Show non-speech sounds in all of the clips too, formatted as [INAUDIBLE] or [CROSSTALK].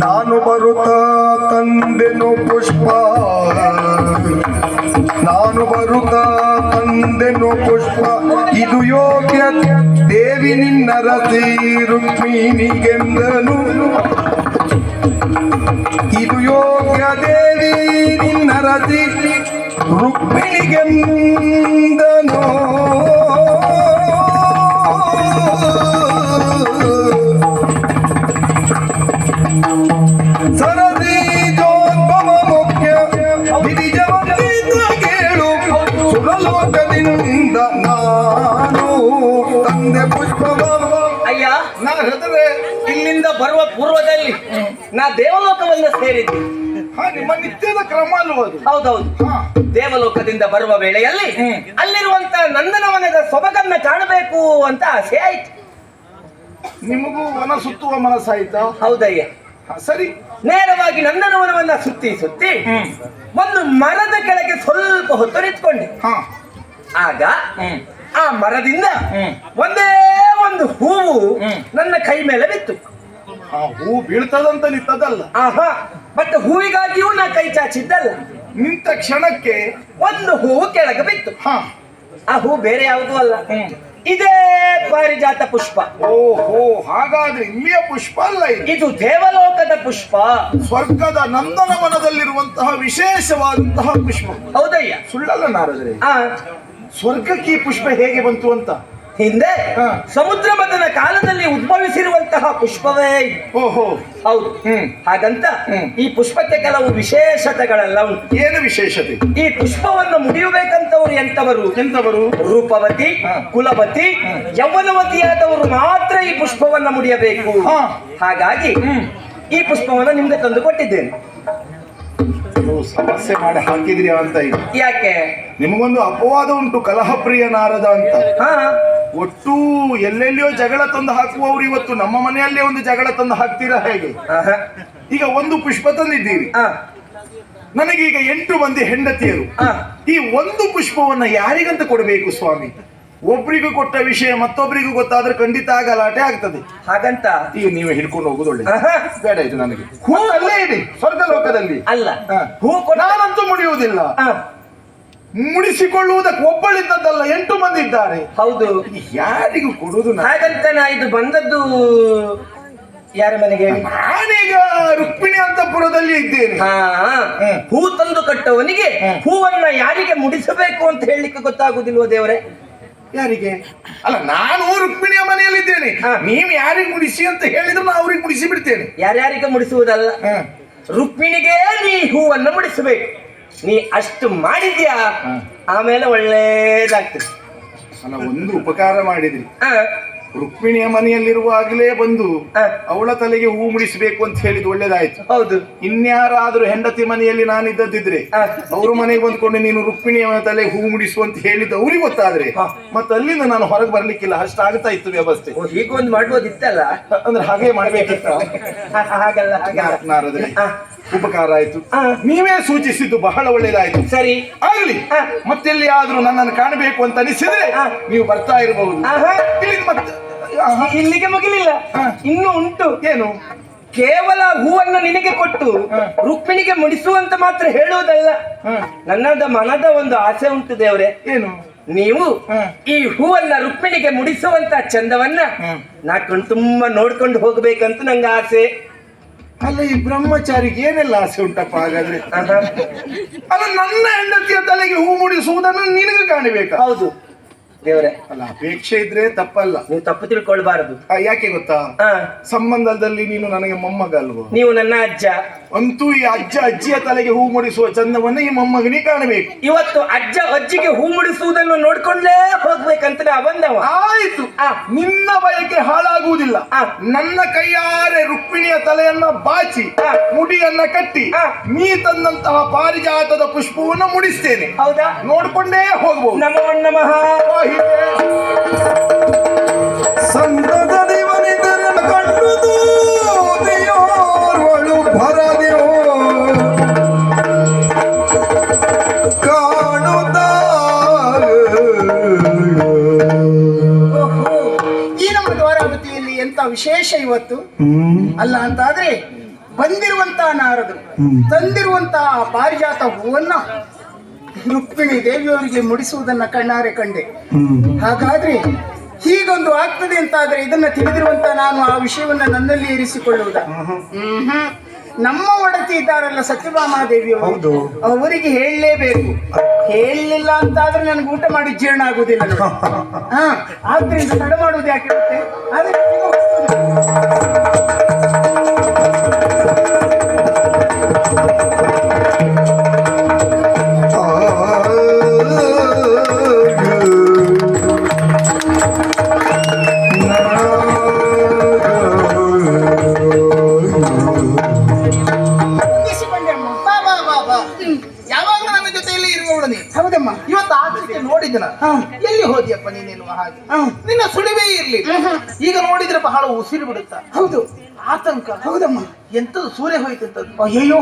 ನಾನು ಬರುತ್ತ ತಂದೆನು ಪುಷ್ಪ. ನಾನು ಬರುತ್ತ ತಂದೆನು ಪುಷ್ಪ. ಇದು ಯೋಗ್ಯ ದೇವಿ ನಿನ್ನ ರತಿ ರುಕ್ಮಿಣಿಗೆಂದನು ಇದು ಯೋಗ್ಯ, ದೇವಿ ನಿನ್ನ ರತಿ ರುಕ್ಮಿಣಿಗೆಂದನು. ಹೌದೌದು. ದೇವಲೋಕದಿಂದ ಬರುವ ವೇಳೆಯಲ್ಲಿ ಅಲ್ಲಿರುವಂತ ನಂದನವನದ ಸೊಬಗನ್ನ ಕಾಣಬೇಕು ಅಂತ ಆಸೆ ಆಯ್ತು. ನಿಮಗೂ ವನ ಸುತ್ತುವ ಮನಸ್ಸಾಯ್ತಾ? ಹೌದಯ್ಯ. ಸರಿ. ನೇರವಾಗಿ ನಂದನವನವನ್ನ ಸುತ್ತಿ ಸುತ್ತಿ ಒಂದು ಮರದ ಕೆಳಗೆ ಸ್ವಲ್ಪ ಹೊತ್ತು ನಿಂತ್ಕೊಂಡೆ. ಹಾ. ಆಗ ಆ ಮರದಿಂದ ಒಂದೇ ಒಂದು ಹೂವು ನನ್ನ ಕೈ ಮೇಲೆ ಬಿತ್ತು. ಆ ಹೂ ಬೀಳ್ತದಂತ ನಿಂತದಲ್ಲ. ಆಹಾ. ಮತ್ತೆ ಹೂವಿಗಾಗಿಯೂ ನಾ ಕೈ ಚಾಚಿದ್ದಲ್ಲ. ನಿಂತ ಕ್ಷಣಕ್ಕೆ ಒಂದು ಹೂವು ಕೆಳಗೆ ಬಿತ್ತು. ಹಾ. ಆ ಹೂ ಬೇರೆ ಯಾವುದೂ ಅಲ್ಲ. ಇದೇ ಪಾರಿಜಾತ ಪುಷ್ಪ. ಓಹೋ ಹಾಗಾದ್ರೆ ಇಲ್ಲಿಯ ಪುಷ್ಪ ಅಲ್ಲ ಇದು? ಇದು ದೇವಲೋಕದ ಪುಷ್ಪ. ಸ್ವರ್ಗದ ನಂದನವನದಲ್ಲಿರುವಂತಹ ವಿಶೇಷವಾದಂತಹ ಪುಷ್ಪ. ಹೌದಯ್ಯ. ಸುಳ್ಳಲ್ಲ ನಾರದ್ರೆ. ಆ. ಸ್ವರ್ಗಕ್ಕೆ ಈ ಪುಷ್ಪ ಹೇಗೆ ಬಂತು ಅಂತ? ಹಿಂದೆ. ಸಮುದ್ರ ಮದನ ಕಾಲದಲ್ಲಿ ಉದ್ಭವಿಸಿರುವಂತಹ ಪುಷ್ಪವೇ ಓಹೋ. ಹೌದು. ಹ್ಮ್. ಹಾಗಂತ ಈ ಪುಷ್ಪಕ್ಕೆ ಕೆಲವು ವಿಶೇಷತೆಗಳೆಲ್ಲ ಉಂಟು. ಏನು ವಿಶೇಷತೆ? ಈ ಪುಷ್ಪವನ್ನು ಮುಡಿಯಬೇಕಂತವರು ಎಂತವರು ಎಂತವರು ರೂಪವತಿ ಕುಲಪತಿ ಕುಲವತಿ ಯೌವನವತಿಯಾದವರು ಮಾತ್ರ ಈ ಪುಷ್ಪವನ್ನು ಮುಡಿಯಬೇಕು. ಹಾಗಾಗಿ ಈ ಪುಷ್ಪವನ್ನು ನಿಮ್ಗೆ ತಂದು ಕೊಟ್ಟಿದ್ದೇನೆ ನೀವು ಸಮಸ್ಯೆ ಮಾಡಿ ಹಾಕಿದ್ರಿ ಅಂತ ಯಾಕೆ? ನಿಮಗೊಂದು ಅಪವಾದ ಉಂಟು ಕಲಹಪ್ರಿಯ ನಾರದ ಅಂತ. ಹಾ. ಒಟ್ಟು ಎಲ್ಲೆಲ್ಲಿಯೋ ಜಗಳ ತಂದು ಹಾಕುವವರು ಇವತ್ತು ನಮ್ಮ ಮನೆಯಲ್ಲೇ ಒಂದು ಜಗಳ ತಂದು ಹಾಕ್ತೀರಾ ಹೇಗೆ. ಈಗ ಒಂದು ಪುಷ್ಪ ತಂದಿದ್ದೀರಿ. ನನಗೀಗ ಎಂಟು ಮಂದಿ ಹೆಂಡತಿಯರು. ಈ ಒಂದು ಪುಷ್ಪವನ್ನ ಯಾರಿಗಂತ ಕೊಡಬೇಕು ಸ್ವಾಮಿ? ಒಬ್ರಿಗೂ ಕೊಟ್ಟ ವಿಷಯ ಮತ್ತೊಬ್ಬರಿಗೂ ಗೊತ್ತಾದ್ರೆ ಖಂಡಿತ ಗಲಾಟೆ ಆಗ್ತದೆ. ಹಾಗಂತ? ಈಗ ನೀವೇ ಹಿಡ್ಕೊಂಡು ಹೋಗುದು ಒಳ್ಳೆ. ಬೇಡ ಇದು ನನಗೆ. ಹೂ ಅಲ್ಲೇ ಇಡಿ ಸ್ವರ್ಗ ಲೋಕದಲ್ಲಿ ಅಲ್ಲ. ಹಾ. ನಾನಂತೂ ಮುಡಿಯುವುದಿಲ್ಲ. ಮುಡಿಸಿಕೊಳ್ಳುವುದಕ್ಕೆ ಒಬ್ಬಳಿದ್ದದ್ದಲ್ಲ ಎಂಟು ಮಂದಿ ಇದ್ದಾರೆ. ಹೌದು. ಯಾರಿಗೂ ಕೊಡುವುದು ಹಾಗಂತ ನಾ ಇದು ಬಂದದ್ದು ಯಾರ ಮನೆಗೆ? ಹೇಳಿ ನಾನೀಗ ರುಕ್ಮಿಣಿ ಅಂತಪುರದಲ್ಲಿ ಇದ್ದೇನೆ. ಹಾ. ತಂದು ಕಟ್ಟವನಿಗೆ. ಹೂವನ್ನ ಯಾರಿಗೆ ಮುಡಿಸಬೇಕು ಅಂತ ಹೇಳಲಿಕ್ಕೆ ಗೊತ್ತಾಗುದಿಲ್ವ ದೇವರೇ? ಯಾರಿಗೆ? ಅಲ್ಲ ನಾನು ರುಕ್ಮಿಣಿಯ ಮನೆಯಲ್ಲಿದ್ದೇನೆ. ನೀವು ಯಾರಿಗೆ ಮುಡಿಸಿ ಅಂತ ಹೇಳಿದ್ರು ನಾನು ಅವ್ರಿಗೆ ಮುಡಿಸಿ ಬಿಡ್ತೇನೆ ಯಾರ್ಯಾರಿಗೆ ಮುಡಿಸುವುದಲ್ಲ. ರುಕ್ಮಿಣಿಗೆ ನೀ ಹೂವನ್ನು ಮುಡಿಸಬೇಕು. ನೀ ಅಷ್ಟು ಮಾಡಿದ್ಯಾ? ಆಮೇಲೆ ಒಳ್ಳೇದಾಗ್ತದೆ. ಅಲ್ಲ ಒಂದು ಉಪಕಾರ ಮಾಡಿದ್ರಿ. ರುಕ್ಮಿಣಿಯ ಮನೆಯಲ್ಲಿರುವಾಗಲೇ ಬಂದು ಅವಳ ತಲೆಗೆ ಹೂ ಮುಡಿಸಬೇಕು ಅಂತ ಹೇಳಿದ್ ಒಳ್ಳೇದಾಯ್ತು. ಹೌದು. ಇನ್ಯಾರಾದ್ರೂ ಹೆಂಡತಿ ಮನೆಯಲ್ಲಿ ನಾನಿದ್ದದಿದ್ರೆ. ಅವ್ರ ಮನೆಗೆ ಬಂದ್ಕೊಂಡು ನೀನು ರುಕ್ಮಿಣಿಯ ತಲೆಗೆ ಹೂ ಮುಡಿಸು ಅಂತ ಹೇಳಿದ್ದು ಅವ್ರಿಗೆ ಗೊತ್ತಾದ್ರೆ. ಮತ್ತೆ ಅಲ್ಲಿಂದ ನಾನು ಹೊರಗೆ ಬರ್ಲಿಕ್ಕಿಲ್ಲ ಅಷ್ಟ ಆಗ್ತಾ ಇತ್ತು ವ್ಯವಸ್ಥೆ. ಈಗ ಹೀಗೊಂದು ಮಾಡ್ಬೋದಿತ್ತಲ್ಲ? ಅಂದ್ರೆ ಹಾಗೆ ಮಾಡ್ಬೇಕಿತ್ತು. ಹಾಗಲ್ಲ ನಾರದ್ರೆ. ಉಪಕಾರ ಆಯ್ತು. ನೀವೇ ಸೂಚಿಸಿದ್ದು ಬಹಳ ಒಳ್ಳೇದಾಯ್ತು. ಸರಿ ಆಗಲಿ. ಮತ್ತೆಲ್ಲಿ ಆದ್ರೂ ನನ್ನನ್ನು ಕಾಣಬೇಕು ಅಂತ ಅನಿಸಿದ್ರೆ. ನೀವು ಬರ್ತಾ ಇರಬಹುದು. ಇಲ್ಲಿ ಮತ್ತೆ. ಇಲ್ಲಿಗೆ ಮುಗಿಲಿಲ್ಲ. ಇನ್ನೂ ಉಂಟು. ಏನು? ಕೇವಲ ಹೂವನ್ನು ನಿನಗೆ ಕೊಟ್ಟು ರುಕ್ಮಿಣಿಗೆ ಮುಡಿಸುವಂತ ಮಾತ್ರ ಹೇಳುವುದಲ್ಲ. ನನ್ನದ ಮನದ ಒಂದು ಆಸೆ ಉಂಟು ದೇವ್ರೆ. ಏನು? ನೀವು ಈ ಹೂವನ್ನ ರುಕ್ಮಿಣಿಗೆ ಮುಡಿಸುವಂತ ಚಂದವನ್ನ. ನಾ ಕಣ್ ತುಂಬಾ ನೋಡ್ಕೊಂಡು ಹೋಗ್ಬೇಕಂತ ನಂಗೆ ಆಸೆ. ಅಲ್ಲ, ಈ ಬ್ರಹ್ಮಚಾರಿಗೆ ಏನೆಲ್ಲ ಆಸೆ ಉಂಟಪ್ಪ ಹಾಗಾದ್ರೆ. ಅಲ್ಲ, ನನ್ನ ಹೆಂಡತಿಯ ತಲೆಗೆ ಹೂ ಮುಡಿಸುವುದನ್ನು ನಿನಗೆ ಕಾಣಬೇಕು ಹೌದು ದೇವ್ರೆ. ಅಲ್ಲ ಅಪೇಕ್ಷೆ ಇದ್ರೆ ತಪ್ಪಲ್ಲ. ನೀವು ತಪ್ಪು ತಿಳ್ಕೊಳ್ಬಾರದು. ಆ, ಯಾಕೆ ಗೊತ್ತಾ? ಹಾ ಸಂಬಂಧದಲ್ಲಿ ನೀನು ನನಗೆ ಮೊಮ್ಮಗ ಅಲ್ವೋ? ನೀವು ನನ್ನ ಅಜ್ಜ. ಅಂತೂ ಈ ಅಜ್ಜ ಅಜ್ಜಿಯ ತಲೆಗೆ ಹೂ ಮುಡಿಸುವ ಚಂದವನ್ನು ಈ ಮೊಮ್ಮಗನಿಗೆ ಕಾಣಬೇಕು. ಇವತ್ತು ಅಜ್ಜ ಅಜ್ಜಿಗೆ ಹೂ ಮುಡಿಸುವುದನ್ನು ನೋಡ್ಕೊಂಡೇ ಹೋಗ್ಬೇಕಂತ ಅವಂದವ ಬಂದವ. ಆಯ್ತು. ಆ. ನಿನ್ನ ಬಯಕೆ ಹಾಳಾಗುವುದಿಲ್ಲ. ಆ. ನನ್ನ ಕೈಯಾರೆ ರುಕ್ಮಿಣಿಯ ತಲೆಯನ್ನ ಬಾಚಿ ಆ. ಮುಡಿಯನ್ನ ಕಟ್ಟಿ ಆ. ನೀ ತಂದಂತಹ ಪಾರಿಜಾತದ ಪುಷ್ಪವನ್ನು ಮುಡಿಸ್ತೇನೆ. ಹೌದಾ? ನೋಡ್ಕೊಂಡೇ ಹೋಗ್ಬಹುದು ನಮೋ ನಮಃ. ವಿಶೇಷ ಇವತ್ತು? ಅಲ್ಲ ಅಂತಾದ್ರೆ ಬಂದಿರುವಂತಹ ನಾರದರು ತಂದಿರುವಂತಹ ಪಾರಿಜಾತ ಹೂವನ್ನ ರುಕ್ಮಿಣಿ ದೇವಿಯವರಿಗೆ ಮುಡಿಸುವುದನ್ನ ಕಣ್ಣಾರೆ ಕಂಡೆ. ಹಾಗಾದ್ರೆ ಹೀಗೊಂದು ಆಗ್ತದೆ ಅಂತಾದ್ರೆ ಇದನ್ನ ತಿಳಿದಿರುವಂತ ನಾನು ಆ ವಿಷಯವನ್ನ ನನ್ನಲ್ಲಿ ಇರಿಸಿಕೊಳ್ಳುವುದ. ನಮ್ಮ ಒಡತಿ ಇದ್ದಾರಲ್ಲ ಸತ್ಯಭಾಮಾದೇವಿಯವರು? ಅವರಿಗೆ ಹೇಳಲೇಬೇಕು. ಹೇಳಲಿಲ್ಲ ಅಂತಾದ್ರೆ ನನಗೆ ಊಟ ಮಾಡಿ ಜೀರ್ಣ ಆಗುದಿಲ್ಲ [LAUGHS] ಆದ್ರಿಂದ ತಡ ಮಾಡುವುದು ಯಾಕೆ ಎಲ್ಲಿ ಹೋದಿಯಪ್ಪ ನೀನೆನ್ನುವ ಹಾಗೆ? ಹಾ. ನಿನ್ನ ಸುಳಿವೇ ಇರ್ಲಿ ಈಗ ನೋಡಿದ್ರೆ ಬಹಳ ಉಸಿರು ಬಿಡುತ್ತ? ಹೌದು. ಆತಂಕ. ಹೌದಮ್ಮ. ಎಂತದು ಸೂರ್ಯ ಹೋಯ್ತಂತದ್ದು ಅಯ್ಯೋ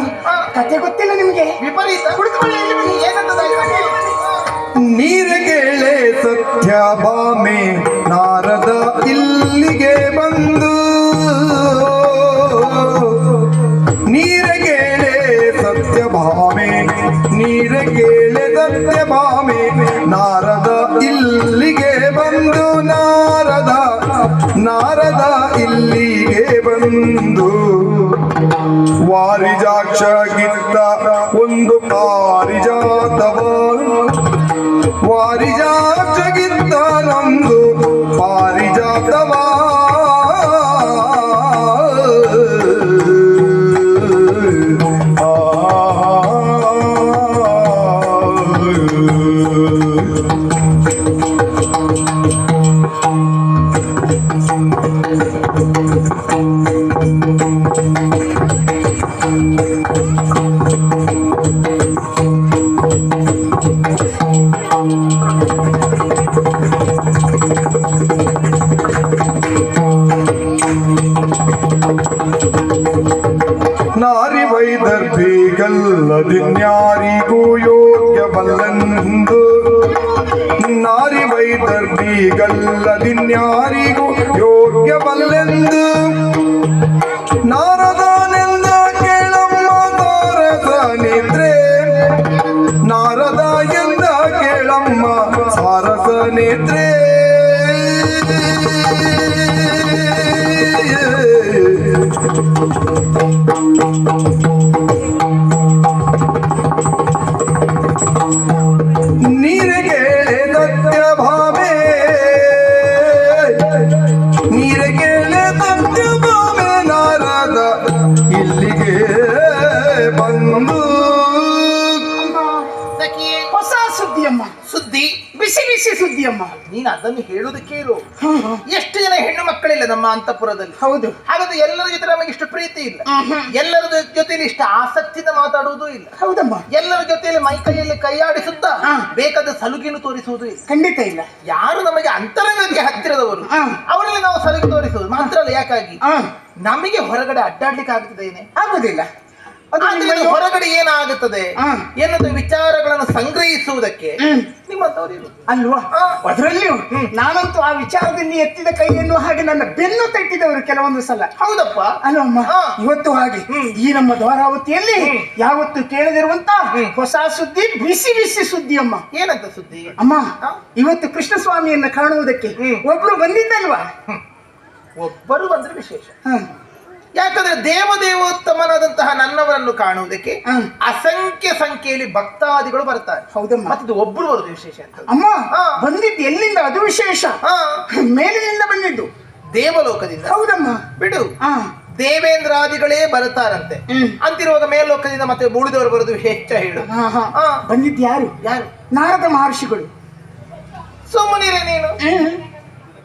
ಕತೆ ಗೊತ್ತಿಲ್ಲ ನಿಮ್ಗೆ. ವಿಪರೀತ. ಕುಡಿದುಕೊಳ್ಳಿ? ನೀರಗೇಳೆ ಸತ್ಯ ಬಾಮೆ. ನಾರದ ಇಲ್ಲಿಗೆ ಬಂದು ನಾರದ ಇಲ್ಲಿಗೆ ಬಂದು ವಾರಿಜಾಕ್ಷ ಗಿತ್ತ ಒಂದು ಪಾರಿಜಾತವ. ವಾರಿಜಾಕ್ಷಗಿತ್ತ ನಮ್ದು ಪಾರಿಜಾತವ. ನಾರಿ ನಾರಿ ವೈದರ್ಭಿಗಲ್ಲದಿನ್ಯಾರಿಗೂ ಯೋಗ್ಯವಲ್ಲೆಂದು ಬಿಸಿ ಸುದ್ದಿಯಮ್ಮ ನೀನು ಅದನ್ನು ಹೇಳುವುದಕ್ಕೆ ಇರು. ಎಷ್ಟು ಜನ ಹೆಣ್ಣು ಮಕ್ಕಳಿಲ್ಲ ನಮ್ಮ ಅಂತಪುರದಲ್ಲಿ? ಹೌದು. ಹಾಗಾದ್ರೆ ಎಲ್ಲರ ಜೊತೆ ನಮಗೆ ಇಷ್ಟು ಪ್ರೀತಿ ಇಲ್ಲ. ಎಲ್ಲರ ಜೊತೆಯಲ್ಲಿ ಜೊತೆಲಿ ಇಷ್ಟು ಆಸಕ್ತಿಯಿಂದ ಮಾತಾಡುವುದು ಇಲ್ಲ. ಹೌದಮ್ಮ. ಎಲ್ಲರ ಜೊತೆಯಲ್ಲಿ ಮೈ ಕೈಯಲ್ಲಿ ಕೈಯಾಡಿಸುತ್ತಾ. ಬೇಕಾದ ಸಲುಗಿನ ತೋರಿಸುವುದು ಇಲ್ಲ. ಖಂಡಿತ ಇಲ್ಲ. ಯಾರು ನಮಗೆ ಅಂತರಂಗಕ್ಕೆ ಹತ್ತಿರದವರು. ಅವರಲ್ಲಿ ನಾವು ಸಲುಗೆ ತೋರಿಸುವುದು. ಮಾತ್ರ ಅಲ್ಲ ಯಾಕಾಗಿ? ನಮಗೆ ಹೊರಗಡೆ ಅಡ್ಡಾಡ್ಲಿಕ್ಕೆ ಆಗ್ತದೇನೆ ಆಗುದಿಲ್ಲ. ಹೊರಗಡೆ ಏನಾಗುತ್ತದೆ. ಎನ್ನುವ ವಿಚಾರಗಳನ್ನು ಸಂಗ್ರಹಿಸುವುದಕ್ಕೆ. ನಿಮ್ಮಂತವರು ಅಲ್ವಾ? ಅದರಲ್ಲಿ ಅದರಲ್ಲಿಯೂ ನಾನಂತೂ ಆ ವಿಚಾರದಲ್ಲಿ ಎತ್ತಿದ ಕೈ ಎನ್ನುವ ಹಾಗೆ ನನ್ನ ಬೆನ್ನು ತಟ್ಟಿದವರು ಕೆಲವೊಂದು ಸಲ. ಹೌದಪ್ಪ. ಅಲ್ವಮ್ಮ ಇವತ್ತು ಹಾಗೆ. ಈ ನಮ್ಮ ದ್ವಾರಾವತಿಯಲ್ಲಿ ಯಾವತ್ತು ಕೇಳದಿರುವಂತ ಹೊಸ ಸುದ್ದಿ ಬಿಸಿ ಬಿಸಿ ಸುದ್ದಿ ಅಮ್ಮ. ಏನಂತ ಸುದ್ದಿ? ಅಮ್ಮ. ಇವತ್ತು ಕೃಷ್ಣಸ್ವಾಮಿಯನ್ನ ಕಾಣುವುದಕ್ಕೆ. ಒಬ್ರು ಬಂದಿದ್ದಲ್ವಾ? ಒಬ್ಬರು ಬಂದ್ರೆ ವಿಶೇಷ. ಯಾಕಂದ್ರೆ ದೇವದೇವೋತ್ತಮನಾದಂತಹ ನನ್ನವರನ್ನು ಕಾಣುವುದಕ್ಕೆ. ಅಸಂಖ್ಯ ಸಂಖ್ಯೆಯಲ್ಲಿ ಭಕ್ತಾದಿಗಳು ಬರ್ತಾರೆ ಹೌದಮ್ಮ. ಮತ್ತಿದು ಒಬ್ರು ಬರುದು ವಿಶೇಷ ಅಂತ. ಅಮ್ಮ. ಬಂದಿದ್ದು ಎಲ್ಲಿಂದ? ಅದು ವಿಶೇಷ. ಮೇಲಿನಿಂದ ಬಂದಿದ್ದು. ದೇವಲೋಕದಿಂದ. ಹೌದಮ್ಮ. ಬಿಡು. ದೇವೇಂದ್ರಾದಿಗಳೇ ಬರುತ್ತಾರಂತೆ. ಹ್ಮ್. ಅಂತಿರುವಾಗ ಮೇಲೋಕದಿಂದ ಮತ್ತೆ ಉಳಿದವರು ಬರುದು ಹೆಚ್ಚ ಹೇಳು. ಬಂದಿದ್ದು ಯಾರು? ಯಾರು? ನಾರದ ಮಹರ್ಷಿಗಳು. ಸುಮ್ಮನಿರೆ ನೀನು.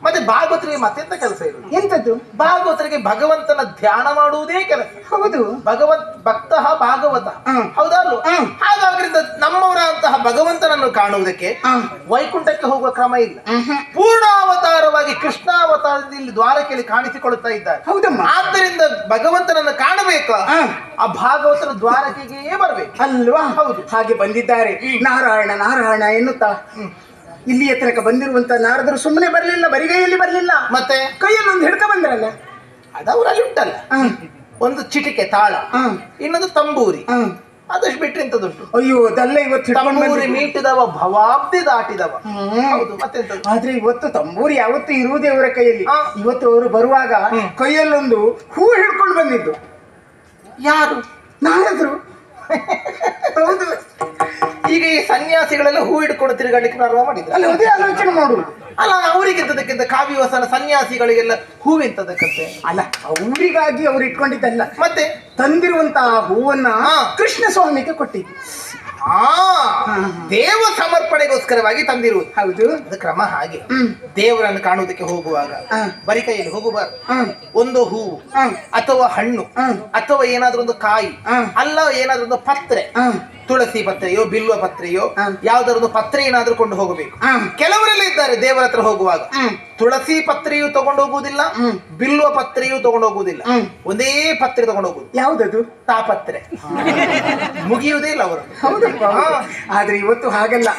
ಮತ್ತೆ ಭಾಗವತರಿಗೆ ಮತ್ತೆಂತ ಕೆಲಸ ಇದೆ? ಎಂತದ್ದು? ಭಾಗವತರಿಗೆ ಭಗವಂತನ ಧ್ಯಾನ ಮಾಡುವುದೇ ಕೆಲಸ. ಹೌದು. ಭಗವಂತ ಭಕ್ತ ಭಾಗವತ. ಹೌದಲ್ವ? ನಮ್ಮವರ ಹಾಗಾದ್ರಿಂದ ನಮ್ಮವರಂತಹ ಭಗವಂತನನ್ನು ಕಾಣುವುದಕ್ಕೆ ವೈಕುಂಠಕ್ಕೆ ಹೋಗುವ ಕ್ರಮ ಇಲ್ಲ. ಪೂರ್ಣಾವತಾರವಾಗಿ ಕೃಷ್ಣಾವತಾರದಲ್ಲಿ ಇಲ್ಲಿ ದ್ವಾರಕೆಯಲ್ಲಿ ಕಾಣಿಸಿಕೊಳ್ಳುತ್ತಾ ಇದ್ದಾರೆ. ಹೌದಮ್ಮ. ಆದ್ದರಿಂದ ಭಗವಂತನನ್ನು ಕಾಣಬೇಕು? ಆ ಭಾಗವತನ ದ್ವಾರಕೆಗೆ ಬರಬೇಕು. ಅಲ್ವಾ? ಹೌದು. ಹಾಗೆ ಬಂದಿದ್ದಾರೆ. ನಾರಾಯಣ ನಾರಾಯಣ ಎನ್ನುತ್ತಾ? ಇಲ್ಲಿಯ ತನಕ ಬಂದಿರುವಂತ ನಾರದರು ಸುಮ್ಮನೆ ಬರಲಿಲ್ಲ ಬರಿಗೈಯಲ್ಲಿ ಬರಲಿಲ್ಲ. ಮತ್ತೆ? ಕೈಯಲ್ಲಿ ಒಂದು ಹಿಡ್ಕ ಬಂದ್ರಲ್ಲ? ಅದವರಲ್ಲಿ ಉಂಟಲ್ಲ ಒಂದು ಚಿಟಿಕೆ ತಾಳ. ಇನ್ನೊಂದು ತಂಬೂರಿ. ಅದಷ್ಟು ಬಿಟ್ರೆ ಇಂಥದ್ದುಂಟು. ಅಯ್ಯೋ ಅದೆಲ್ಲ ಇವತ್ತು ಹಿಡ್ಕೊಂಡು ತಂಬೂರಿ ಮೀಟಿದವ ಭವಾಬ್ದಿ ದಾಟಿದವ. ಹೌದು ಮತ್ತೆ ಆದ್ರೆ ಇವತ್ತು ತಂಬೂರಿ ಯಾವತ್ತು ಇರುವುದೇ ಅವರ ಕೈಯಲ್ಲಿ. ಇವತ್ತು ಅವರು ಬರುವಾಗ ಕೈಯಲ್ಲೊಂದು ಹೂ ಹಿಡ್ಕೊಂಡು ಬಂದಿದ್ದು. ಯಾರು? ನಾರದ್ರು. [LAUGHS] ಹೌದು. ಈಗ ಈ ಸನ್ಯಾಸಿಗಳೆಲ್ಲ ಹೂ ಹಿಡ್ಕೊಂಡು ತಿರುಗಾಡ್ಲಿಕ್ಕೆ ಪ್ರಾರಂಭ ಮಾಡಿದ್ರು. ಅಲ್ಲಿ ಅದೇ ಆಲೋಚನೆ ಮಾಡುದು. ಅಲ್ಲ ಅವರಿಗಿಂತದಕ್ಕಿಂತ ಕಾವ್ಯವಸನ ಸನ್ಯಾಸಿಗಳಿಗೆಲ್ಲ ಹೂವಿಂತದಕ್ಕಂತೆ ಅಲ್ಲ ಅವರಿಗಾಗಿ ಅವ್ರು ಇಟ್ಕೊಂಡಿದ್ದಲ್ಲ ಮತ್ತೆ ತಂದಿರುವಂತಹ ಹೂವನ್ನ ಕೃಷ್ಣ ಸ್ವಾಮಿಗೆ ಕೊಟ್ಟಿದ್ದು ಆ ದೇವ ಸಮರ್ಪಣೆಗೋಸ್ಕರವಾಗಿ ತಂದಿರುವುದು ಹೌದು ಅದು ಕ್ರಮ ಹಾಗೆ. ದೇವರನ್ನು ಕಾಣುವುದಕ್ಕೆ ಹೋಗುವಾಗ ಬರಿಕೈಯಲ್ಲಿ ಬರಿ ಕೈಯಲ್ಲಿ ಹೋಗಬಾರ್ದು. ಒಂದು ಹೂವು ಅಥವಾ ಹಣ್ಣು ಹ್ಮ್. ಅಥವಾ ಏನಾದ್ರೂ ಒಂದು ಕಾಯಿ ಹ್ಮ್. ಅಲ್ಲ ಏನಾದ್ರೂ ಒಂದು ಪತ್ರೆ ಹ್ಮ್. ತುಳಸಿ ಪತ್ರೆಯೋ ಬಿಲ್ವ ಪತ್ರೆಯೋ. ಯಾವ್ದಾದ್ರು ಪತ್ರೆ ಏನಾದ್ರೂ ಕೊಂಡು ಹೋಗಬೇಕು. ಕೆಲವರೆಲ್ಲ ಇದ್ದಾರೆ ದೇವರ ಹತ್ರ ಹೋಗುವಾಗ ತುಳಸಿ ಪತ್ರೆಯು ತಗೊಂಡು ಹೋಗುವುದಿಲ್ಲ. ಬಿಲ್ವ ಪತ್ರಿಯು ತಗೊಂಡು ಹೋಗುವುದಿಲ್ಲ. ಒಂದೇ ಪತ್ರೆ ತಗೊಂಡು ಹೋಗುದು ಯಾವ್ದದು? ತಾಪತ್ರೆ [LAUGHS] ಮುಗಿಯುವುದೇ ಇಲ್ಲ ಅವರು. ಹೌದಪ್ಪ. ಆದ್ರೆ ಇವತ್ತು ಹಾಗಲ್ಲ.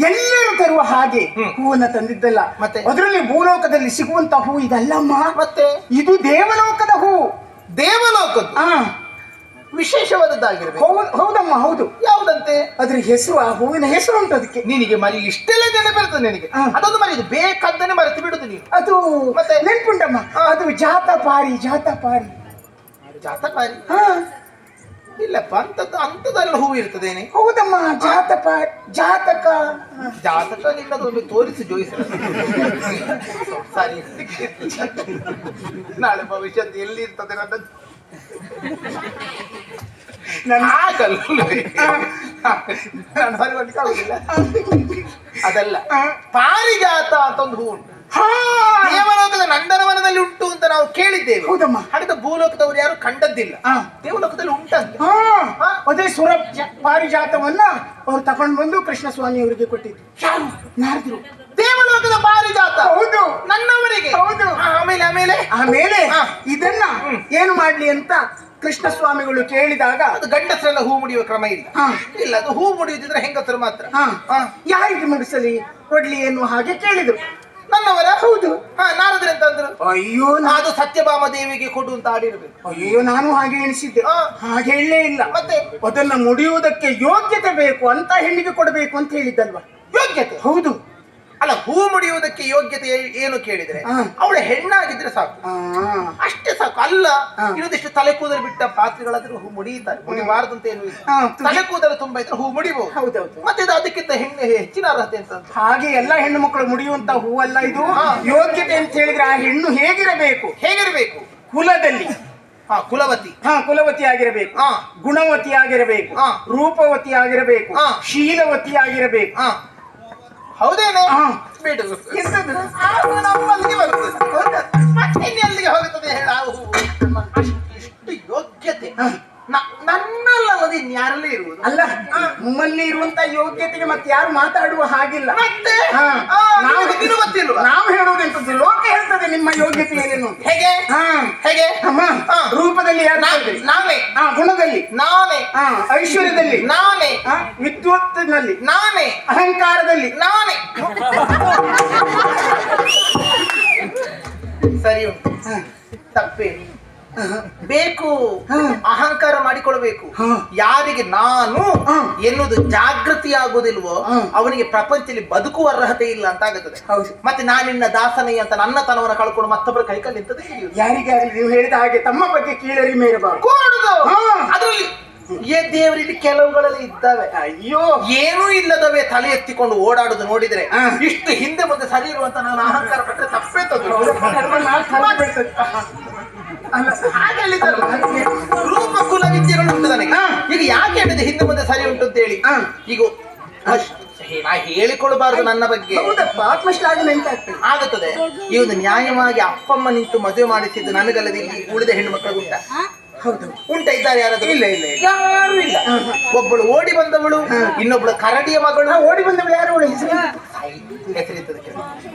ಎಲ್ಲರೂ ತರುವ ಹಾಗೆ ಹೂವನ್ನ ತಂದಿದ್ದಲ್ಲ. ಮತ್ತೆ? ಅದರಲ್ಲಿ ಭೂಲೋಕದಲ್ಲಿ ಸಿಗುವಂತ ಹೂ ಇದಲ್ಲಮ್ಮ? ಮತ್ತೆ? ಇದು ದೇವಲೋಕದ ಹೂ. ದೇವಲೋಕದ ಆ ವಿಶೇಷವಾದದ್ದಾಗಿರ್ಬೇಕು. ಹೌದಮ್ಮ ಹೌದು. ಯಾವುದಂತೆ? ಅದ್ರ ಹೆಸರು ಆ ಹೂವಿನ ಹೆಸರು ಉಂಟು ಅದಕ್ಕೆ ನಿನಗೆ ಮರಿ ಇಷ್ಟೆಲ್ಲ ಜನ ಬರ್ತದೆ ನಿನಗೆ. ಹಾ. ಅದೊಂದು ಮರಿ ಬೇಕಾದ್ದನೆ ಮರೆತು ಬಿಡುದು ನೀನು. ಅದು ಮತ್ತೆ? ನೆನ್ಪುಂಟಮ್ಮ. ಅದು ಜಾತ ಪಾರಿ ಜಾತ ಪಾರಿ. ಜಾತಕಾರಿ ಹಾ ಇಲ್ಲಪ್ಪ ಅಂತದ್ದು ಅಂತದೆಲ್ಲ ಹೂವು ಇರ್ತದೇನೆ. ಹೌದಮ್ಮ ಜಾತ ಪಾರಿ ಜಾತಕ. ಜಾತಕ ನಿನ್ನದು ತೋರಿಸಿ ಜೋಯಿಸಿ ಸರಿ ನಾಳೆ ಭವಿಷ್ಯದ ಎಲ್ಲಿ ಇರ್ತದೆ ನನ್ನದು? ಆಗಲ್ಲ ನಾನು ಆಗುದಿಲ್ಲ. ಅದಲ್ಲ. ಪಾರಿಜಾತ ಅಂತ ಒಂದು ಹೂ ಉಂಟು. ದೇವಲೋಕದ ನಂದನವನದಲ್ಲಿ ಉಂಟು ಅಂತ ನಾವು ಕೇಳಿದ್ದೇವೆ. ಹೌದಮ್ಮ. ಹಾಗಿದ್ದ ಭೂಲೋಕದವರು ಯಾರು ಕಂಡದ್ದಿಲ್ಲ. ಹಾ. ದೇವಲೋಕದಲ್ಲಿ ಉಂಟಂತೆ? ಅದೇ ಸುರ ಜ- ಪಾರಿಜಾತವನ್ನ ಅವ್ರು ತಗೊಂಡು ಬಂದು ಕೃಷ್ಣ ಸ್ವಾಮಿ ಅವರಿಗೆ ಕೊಟ್ಟಿದ್ರು. ಯಾರು? ನಾರದ್ರು. ದೇವಲೋಕದ ಪಾರಿಜಾತ ಹೌದು. ನನ್ನವರಿಗೆ. ಹೌದು. ಆಮೇಲೆ ಆಮೇಲೆ? ಆಮೇಲೆ. ಇದನ್ನ ಏನು ಮಾಡ್ಲಿ ಅಂತ ಕೃಷ್ಣ ಸ್ವಾಮಿಗಳು ಕೇಳಿದಾಗ ಅದು ಗಂಡಸರೆಲ್ಲ ಹೂ ಮುಡಿಯುವ ಕ್ರಮ ಇಲ್ಲ. ಇಲ್ಲ ಅದು ಹೂ ಮುಡಿಯುದಿದ್ರೆ ಹೆಂಗಸರು ಮಾತ್ರ. ಯಾರಿಗೆ ಮುಡಿಸಲಿ? ಕೊಡ್ಲಿ ಎನ್ನುವ ಹಾಗೆ ಕೇಳಿದ್ರು. ನನ್ನವರ? ಹೌದು. ಹಾ ನಾರದ್ರೆ ಅಂತ ಅಂದ್ರು ಅಯ್ಯೋ ಅದು ಸತ್ಯಭಾಮ ದೇವಿಗೆ ಕೊಡು ಅಂತ ಆಡಿರ್ಬೇಕು ಅಯ್ಯೋ ನಾನು ಹಾಗೆ ಎಣಿಸಿದ್ದೆ. ಹಾಗೆ ಹೇಳಲೇ ಇಲ್ಲ. ಮತ್ತೆ? ಅದನ್ನ ಮುಡಿಯುವುದಕ್ಕೆ ಯೋಗ್ಯತೆ ಬೇಕು ಅಂತ ಹೆಣ್ಣಿಗೆ ಕೊಡಬೇಕು ಅಂತ ಹೇಳಿದ್ದಲ್ವಾ? ಯೋಗ್ಯತೆ? ಹೌದು. ಅಲ್ಲ ಹೂ ಮುಡಿಯುವುದಕ್ಕೆ ಯೋಗ್ಯತೆ ಏನು ಕೇಳಿದ್ರೆ ಅವಳು ಹೆಣ್ಣಾಗಿದ್ರೆ ಸಾಕು. ಅಷ್ಟೇ ಸಾಕು. ಅಲ್ಲ. ಇನ್ನೊಂದಿಷ್ಟು ತಲೆ ಕೂದಲು ಬಿಟ್ಟ ಪಾತ್ರೆಗಳಾದ್ರೂ ಹೂ ಮುಡಿಯುತ್ತಾರೆ. ಮುಡಿಬಾರದು ಅಂತ ಏನು ತಲೆ ಕೂದಲು ತುಂಬಾ ಇದ್ರೆ ಹೂ ಮುಡಿಬಹುದು ಹೌದೌದು. ಮತ್ತೆ ಇದು ಅದಕ್ಕಿಂತ ಹೆಣ್ಣು ಹೆಚ್ಚಿನ ಅರ್ಹತೆ ಅಂತ ಹಾಗೆ ಎಲ್ಲ ಹೆಣ್ಣು ಮಕ್ಕಳು ಮುಡಿಯುವಂತ ಹೂವಲ್ಲ ಇದು? ಯೋಗ್ಯತೆ ಅಂತ ಹೇಳಿದ್ರೆ ಆ ಹೆಣ್ಣು ಹೇಗಿರಬೇಕು? ಹೇಗಿರಬೇಕು? ಕುಲದಲ್ಲಿ. ಹಾ ಕುಲವತಿ. ಹಾ ಕುಲವತಿ ಆಗಿರಬೇಕು. ಗುಣವತಿ ಆಗಿರಬೇಕು. ರೂಪವತಿ ಆಗಿರಬೇಕು. ಶೀಲವತಿ ಆಗಿರಬೇಕು. ಹಾ. ಹೌದೇನೆ. ಬಿಡು ಎಂತದು? ಅದು ನಮ್ಮಲ್ಲಿಗೆ ಬರ್ತದೆ ಹೌದಾ? ಮತ್ತೆ ಇನ್ನೆಲ್ಲಿಗೆ ಹೋಗುತ್ತದೆ ಹೇಳ? ಇಷ್ಟು ಯೋಗ್ಯತೆ ನನ್ನಲ್ಲದೆ ಇನ್ಯಾರಲ್ಲೇ ಇರುವುದು? ಅಲ್ಲ ನಮ್ಮಲ್ಲಿ ಇರುವಂತ ಯೋಗ್ಯತೆಗೆ ಮತ್ತೆ ಯಾರು ಮಾತಾಡುವ ಹಾಗಿಲ್ಲ. ಮತ್ತೆ? ನಾವು ಗೊತ್ತಿಲ್ವಾ? ನಾವು ಲೋಕ ಹೇಳ್ತದೆ ನಿಮ್ಮ ಯೋಗ್ಯತೆ ಏನೇನು ಹೇಗೆ? ಹಾ. ಹೇಗೆ. ರೂಪದಲ್ಲಿ? ನಾನೇ. ಗುಣದಲ್ಲಿ? ನಾನೇ. ಹಾ ಐಶ್ವರ್ಯದಲ್ಲಿ? ನಾನೇ. ವಿದ್ವತ್ತಿನಲ್ಲಿ? ನಾನೇ. ಅಹಂಕಾರದಲ್ಲಿ? ನಾನೇ. [LAUGHS] ಸರಿ ಉಂಟು. ತಪ್ಪೇನು. ಬೇಕು. ಅಹಂಕಾರ ಮಾಡಿಕೊಳ್ಬೇಕು. ಯಾರಿಗೆ ನಾನು. ಎನ್ನುವುದು ಜಾಗೃತಿ ಆಗುವುದಿಲ್ವೋ ಹಾ. ಅವನಿಗೆ ಪ್ರಪಂಚದಲ್ಲಿ ಬದುಕುವ ಅರ್ಹತೆ ಇಲ್ಲ ಅಂತ ಆಗುತ್ತದೆ. ಮತ್ತೆ ನಾನಿನ್ನ ದಾಸನೇ ಅಂತ ನನ್ನ ತನವನ್ನು ಕಳ್ಕೊಂಡು ಮತ್ತೊಬ್ಬರ ಕೈಕಲ್ಲಿ ನಿಂತದೆ. ಯಾರಿಗಾಗಲಿ ನೀವು ಹೇಳಿದ ಹಾಗೆ ತಮ್ಮ ಬಗ್ಗೆ ಕೀಳರಿಮೆ ಇರಬಾರದು. ಅದರಲ್ಲಿ ಏ ದೇವರಲ್ಲಿ ಕೆಲವುಗಳಲ್ಲಿ ಇದ್ದಾವೆ. ಅಯ್ಯೋ. ಏನೂ ಇಲ್ಲದವೇ ತಲೆ ಎತ್ತಿಕೊಂಡು ಓಡಾಡುದು ನೋಡಿದ್ರೆ ಇಷ್ಟು ಹಿಂದೆ ಮುಂದೆ ಸರಿ ಇರುವಂತ ನಾನು ಅಹಂಕಾರ ಪಟ್ಟರೆ ತಪ್ಪೇ ತಂದ್ರು ಹಾಗೆ ಹೇಳಿದ್ದಲ್ಲ. ರೂಪ ಕುಲ ವಿದ್ಯೆಗಳು ಉಂಟು ನನಗೆ ಈಗ ಯಾಕೆ ಹೇಳಿದೆ ಹಿಂದೆ ಮುಂದೆ ಸರಿ ಉಂಟು ಅಂತ ಹೇಳಿ. ಈಗ ನಾ ಹೇಳಿಕೊಳ್ಬಾರ್ದು ನನ್ನ ಬಗ್ಗೆ. ಆಗುತ್ತದೆ. ಈ ಒಂದು ನ್ಯಾಯವಾಗಿ ಅಪ್ಪಮ್ಮ ನಿಂತು ಮದುವೆ ಮಾಡಿಸಿದ್ದು ನನಗಲ್ಲದೆ ಇಲ್ಲಿ ಉಳಿದ ಹೆಣ್ಣು ಮಕ್ಕಳು ಉಂಟ ಹೌದು. ಉಂಟ ಇದ್ದಾರೆ ಯಾರಾದ್ರೂ? ಇಲ್ಲ, ಇಲ್ಲ. ಯಾರು ಇಲ್ಲ. ಒಬ್ಬಳು ಓಡಿ ಬಂದವಳು ಇನ್ನೊಬ್ಬಳು ಕರಡಿಯ ಮಗಳು. ಓಡಿ ಬಂದವಳು ಯಾರು? ಹೆಸರಿರ್ತದೆ.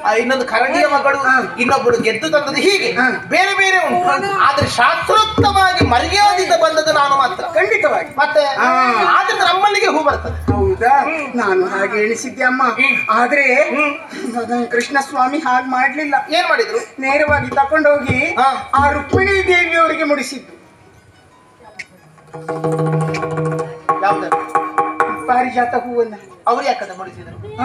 ಆ, ಇನ್ನೊಂದು ಕರಡಿಯ ಮಗಳು ಇನ್ನೊಬ್ಬಳು ಗೆದ್ದು ತಂದದ್ದು ಹೀಗೆ. ಬೇರೆ ಬೇರೆ ಉಂಟು. ಆದ್ರೆ ಶಾಸ್ತ್ರೋಕ್ತವಾಗಿ ಮರ್ಯಾದಿತ ಬಂದದ್ದು ನಾನು ಮಾತ್ರ. ಖಂಡಿತವಾಗಿ. ಮತ್ತೆ. ಆದ್ರೆ ನಮ್ಮಲ್ಲಿಗೆ ಹೂ ಬರ್ತದೆ. ಹೌದಾ? ನಾನು ಹಾಗೆ ಎಣಿಸಿದ್ದೆ ಅಮ್ಮ. ಆದ್ರೆ ಕೃಷ್ಣ ಸ್ವಾಮಿ ಹಾಗೆ ಮಾಡ್ಲಿಲ್ಲ. ಏನ್ ಮಾಡಿದ್ರು? ನೇರವಾಗಿ ತಕೊಂಡೋಗಿ. ಆ ರುಕ್ಮಿಣಿ ದೇವಿಯವರಿಗೆ ಮುಡಿಸಿದ್ದು. ಪಾರಿಜಾತ ಹೂವನ್ನ. ಅವ್ರು ಯಾಕಂತ ಮುಡಿಸಿದ್ರು?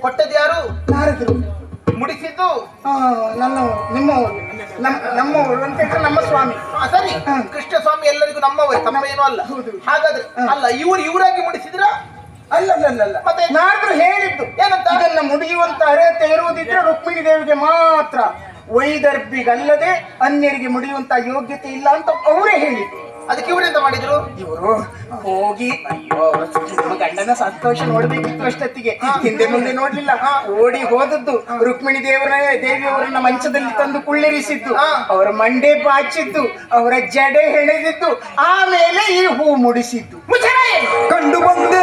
ಕೊಟ್ಟದ್ದು ಯಾರು? ನಾರದ್ರು. ಮುಡಿಸಿದ್ದು? ನಮ್ಮ ಅಂತ ಹೇಳಿದ್ರೆ ನಮ್ಮ ಸ್ವಾಮಿ. ಆ, ಸರಿ. ಕೃಷ್ಣ ಸ್ವಾಮಿ ಎಲ್ಲರಿಗೂ ನಮ್ಮವರೇ ತಮ್ಮ ಏನೂ ಅಲ್ಲ. ಹಾಗಾದ್ರೆ ಅಲ್ಲ ಇವರು ಇವರಾಗಿ ಮುಡಿಸಿದ್ರ? ಅಲ್ಲ ಮತ್ತೆ? ನಾರದ್ರು ಹೇಳಿದ್ದು. ಏನಂತ? ಅದನ್ನ ಮುಡಿಯುವಂತ ಅರ್ಹತೆ ಇರುವುದಿದ್ರೆ ರುಕ್ಮಿಣಿ ದೇವಿಗೆ ಮಾತ್ರ. ವೈದರ್ಭಿಗಲ್ಲದೆ ಅನ್ಯರಿಗೆ ಮುಡಿಯುವಂತ ಯೋಗ್ಯತೆ ಇಲ್ಲ ಅಂತ ಅವರೇ ಹೇಳಿದ್ದು ಅದಕ್ಕೆ ಇವರೆಂತ ಮಾಡಿದ್ರು? ಇವರು ಹೋಗಿ ಅಯ್ಯೋ ನಮ್ಮ ಗಂಡನ ಸಂತೋಷ ನೋಡ್ಬೇಕಿತ್ತು ಅಷ್ಟೊತ್ತಿಗೆ ಹಿಂದೆ ಮುಂದೆ ನೋಡ್ಲಿಲ್ಲ. ಓಡಿ ಹೋದದ್ದು ರುಕ್ಮಿಣಿ ದೇವರ ದೇವಿಯವರನ್ನ ಮಂಚದಲ್ಲಿ ತಂದು ಕುಳ್ಳಿರಿಸಿದ್ದು. ಅವರ ಮಂಡೆ ಬಾಚಿದ್ದು ಅವರ ಜಡೆ ಹೆಣೆದಿದ್ದು ಆಮೇಲೆ ಈ ಹೂ ಮುಡಿಸಿದ್ದು. ಕಂಡು ಬಂದೆ.